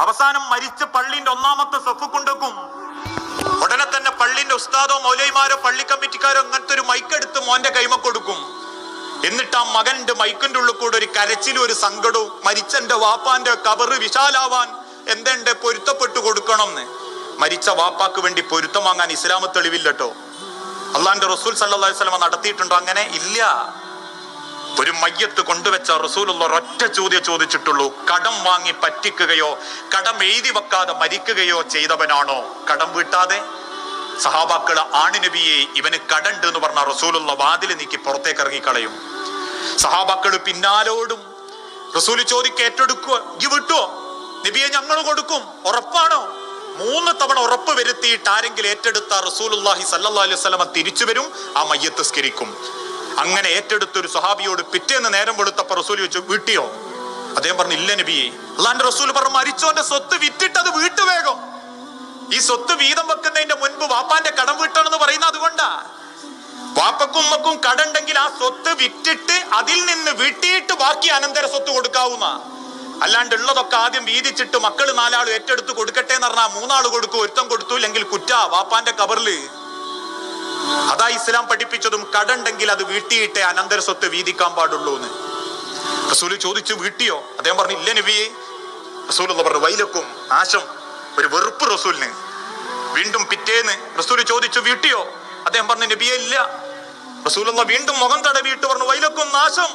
അവസാനം മരിച്ച പള്ളിന്റെ ഒന്നാമത്തെ സൊഫ് കൊണ്ടുവെക്കും ഉടനെ തന്നെ പള്ളിന്റെ ഉസ്താദോ മൗലൈമാരോ പള്ളി കമ്മിറ്റിക്കാരോ അങ്ങനത്തെ ഒരു മൈക്ക് മൈക്കെടുത്ത് മോന്റെ കൈമ കൊടുക്കും. എന്നിട്ട് ആ മകന്റെ മൈക്കിന്റെ ഉള്ളിൽ കൂടെ ഒരു കരച്ചിലും ഒരു സങ്കടവും മരിച്ചന്റെ വാപ്പാന്റെ കബറ് വിശാലാവാൻ എന്തെണ്ട് പൊരുത്തപ്പെട്ടു കൊടുക്കണം എന്ന് മരിച്ച വാപ്പാക്ക് വേണ്ടി പൊരുത്തം വാങ്ങാൻ ഇസ്ലാമ തെളിവില്ലട്ടോ അള്ളാന്റെ റസൂൽ സല്ലാ അലൈഹി വസല്ലമ നടത്തിയിട്ടുണ്ടോ അങ്ങനെ? ഇല്ല. ഒരു മയ്യത്ത് കൊണ്ടുവച്ച റസൂലുള്ള ഒരൊറ്റ ചോദ്യം ചോദിച്ചിട്ടുള്ളൂ. കടം വാങ്ങി പറ്റിക്കുകയോ കടം എഴുതി വെക്കാതെ മരിക്കുകയോ ചെയ്തവനാണോ? കടം വീട്ടാതെ? സഹാബാക്കൾ ആണിനബിയെ ഇവന് കടണ്ട് എന്ന് പറഞ്ഞ റസൂലുള്ള വാതിൽ നീക്കി പുറത്തേക്ക് ഇറങ്ങിക്കളയും. സഹാബാക്കൾ പിന്നാലോടും റസൂൽ ചോദിക്ക് ഏറ്റെടുക്കുക ഈ വിട്ടുവോ നബിയെ ഞങ്ങൾ കൊടുക്കും. ഉറപ്പാണോ? മൂന്ന് തവണ ഉറപ്പ് വരുത്തിയിട്ട് ആരെങ്കിലും ഏറ്റെടുത്ത റസൂലുല്ലാഹി സല്ലല്ലാഹു അലൈഹി വസല്ലമ തിരിച്ചു വരും ആ മയ്യത്ത് സ്കരിക്കും അങ്ങനെ ഏറ്റെടുത്തൊരു സഹാബിയോട് പിറ്റേന്ന് നേരം വെളുത്തപ്പോ റസൂൽ ചോദിച്ചു വീട്ടിയോ? അദ്ദേഹം പറഞ്ഞു ഇല്ല നബിയെ അള്ളാന്റെ റസൂൽ പറഞ്ഞു മരിച്ചോന്റെ സ്വത്ത് വിറ്റിട്ട് അത് വീട്ടു വേഗം. ഈ സ്വത്ത് വീതം വെക്കുന്നതിന്റെ മുൻപ് വാപ്പാന്റെ കടം വീട്ടണമെന്ന് പറയുന്ന അതുകൊണ്ടാ. വാപ്പക്കും ഉമ്മക്കും കടണ്ടെങ്കിൽ ആ സ്വത്ത് വിറ്റിട്ട് അതിൽ നിന്ന് വീട്ടിയിട്ട് ബാക്കി അനന്തര സ്വത്ത് കൊടുക്കാവുന്ന. അല്ലാണ്ട് ഉള്ളതൊക്കെ ആദ്യം വീതിച്ചിട്ട് മക്കൾ നാലാളും ഏറ്റെടുത്ത് കൊടുക്കട്ടെ എന്ന് പറഞ്ഞാൽ മൂന്നാൾ കൊടുക്കും ഒരുത്തം കൊടുത്തു ഇല്ലെങ്കിൽ കുറ്റ. വാപ്പാന്റെ കബറിൽ അതാ ഇസ്ലാം പഠിപ്പിച്ചതും കടണ്ടെങ്കിൽ അത് വീട്ടിയിട്ടേ അനന്തര സ്വത്ത് വീതിക്കാൻ പാടുള്ളൂ എന്ന് റസൂൽ ചോദിച്ചു വീട്ടിയോ? അദ്ദേഹം പറഞ്ഞു ഇല്ല നബിയെ. റസൂൽ പറഞ്ഞു വൈലക്കും ആശം ഒരു വെറുപ്പ് റസൂലിന്. വീണ്ടും പിറ്റേന്ന് റസൂൽ ചോദിച്ചു വീട്ടിയോ? അദ്ദേഹം പറഞ്ഞു നബിയെ ഇല്ല. റസൂലുള്ള വീണ്ടും മുഖം തടവിയിട്ട് പറഞ്ഞു വൈലക്കും നാശം.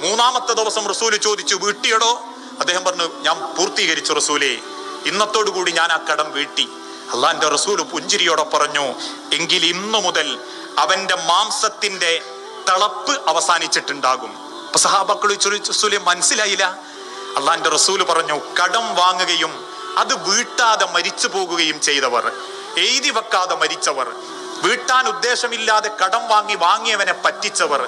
മൂന്നാമത്തെ ദിവസം റസൂൽ ചോദിച്ചു വീട്ടിയടോ? അദ്ദേഹം പറഞ്ഞു ഞാൻ പൂർത്തീകരിച്ചു റസൂലേ ഇന്നത്തോടു കൂടി ഞാൻ ആ കടം വീട്ടി. അള്ളാന്റെ റസൂൽ പുഞ്ചിരിയോടെ പറഞ്ഞു എങ്കിൽ ഇന്നു മുതൽ അവന്റെ മാംസത്തിന്റെ തളപ്പ് അവസാനിച്ചിട്ടുണ്ടാകും. അപ്പൊ സഹാബക്കൾ റസൂലെ മനസ്സിലായില്ല? അള്ളാന്റെ റസൂൽ പറഞ്ഞു കടം വാങ്ങുകയും അത് വീട്ടാതെ മരിച്ചു പോകുകയും ചെയ്തവർ എഴുതി വെക്കാതെ മരിച്ചവർ വീട്ടാൻ ഉദ്ദേശമില്ലാതെ കടം വാങ്ങി വാങ്ങിയവനെ പറ്റിച്ചവർ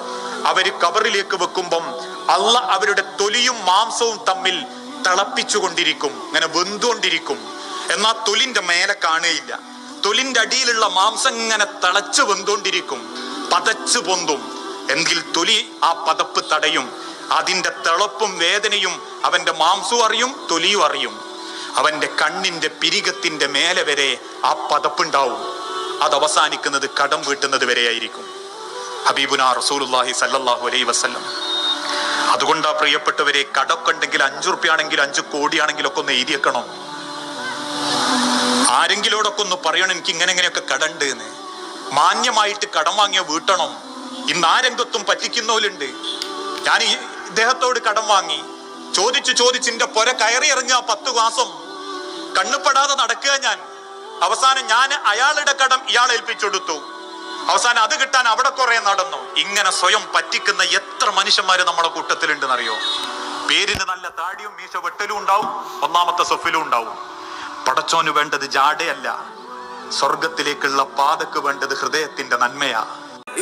അവർ കവറിലേക്ക് വെക്കുമ്പം അള്ള അവരുടെ തൊലിയും മാംസവും തമ്മിൽ തിളപ്പിച്ചുകൊണ്ടിരിക്കും അങ്ങനെ വെന്തുകൊണ്ടിരിക്കും. എന്നാൽ തൊലിന്റെ മേലെ കാണുകയില്ല. തൊലിന്റെ അടിയിലുള്ള മാംസം ഇങ്ങനെ തളച്ചു വെന്തുകൊണ്ടിരിക്കും. പതച്ചു പൊന്തും. എങ്കിൽ തൊലി ആ പതപ്പ് തടയും. അതിന്റെ തിളപ്പും വേദനയും അവന്റെ മാംസവും അറിയും തൊലിയും അറിയും. അവന്റെ കണ്ണിന്റെ പിരികത്തിന്റെ മേലെ വരെ ആ പതപ്പുണ്ടാവും അത് അവസാനിക്കുന്നത് കടം വീട്ടുന്നത് വരെയായിരിക്കും ഹബീബുന റസൂലുല്ലാഹി സല്ലാഹു അലൈ വസല്ലം. അതുകൊണ്ടാ പ്രിയപ്പെട്ടവരെ കടക്കുണ്ടെങ്കിൽ അഞ്ചു റുപ്യാണെങ്കിൽ അഞ്ചു കോടിയാണെങ്കിലൊക്കെ ഒന്ന് എഴുതി വെക്കണം. ആരെങ്കിലോടൊക്കെ ഒന്ന് പറയണം എനിക്ക് ഇങ്ങനെ ഇങ്ങനെയൊക്കെ കടണ്ട് എന്ന് മാന്യമായിട്ട് കടം വാങ്ങിയ വീട്ടണം. ഇന്ന് ആ രംഗത്തും പറ്റിക്കുന്നവരുണ്ട്. ഞാൻ ഈ ഇദ്ദേഹത്തോട് കടം വാങ്ങി. ചോദിച്ചു ചോദിച്ച് എന്റെ പൊര കയറി ആ പത്ത് മാസം കണ്ണുപ്പെടാതെ നടക്കുക ഞാൻ. അവസാനം ഞാൻ അയാളുടെ കടം ഇയാൾ ഏൽപ്പിച്ചെടുത്തു. അവസാനം അത് കിട്ടാൻ അവിടെ കുറെ നടന്നു. ഇങ്ങനെ സ്വയം പറ്റിക്കുന്ന എത്ര മനുഷ്യന്മാര് നമ്മുടെ കൂട്ടത്തിലുണ്ടെന്നറിയോ? പേരിന് നല്ല താടിയും മീശ വെട്ടലും ഉണ്ടാവും ഒന്നാമത്തെ സൊഫിലും ഉണ്ടാവും. പടച്ചോന് വേണ്ടത് ജാടയല്ല സ്വർഗത്തിലേക്കുള്ള പാതക്ക് വേണ്ടത് ഹൃദയത്തിന്റെ നന്മയാ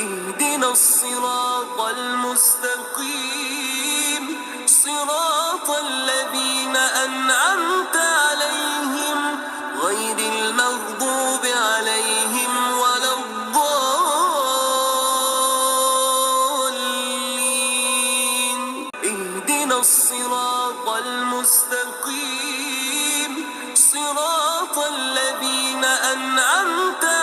اهدنا الصراط من أنت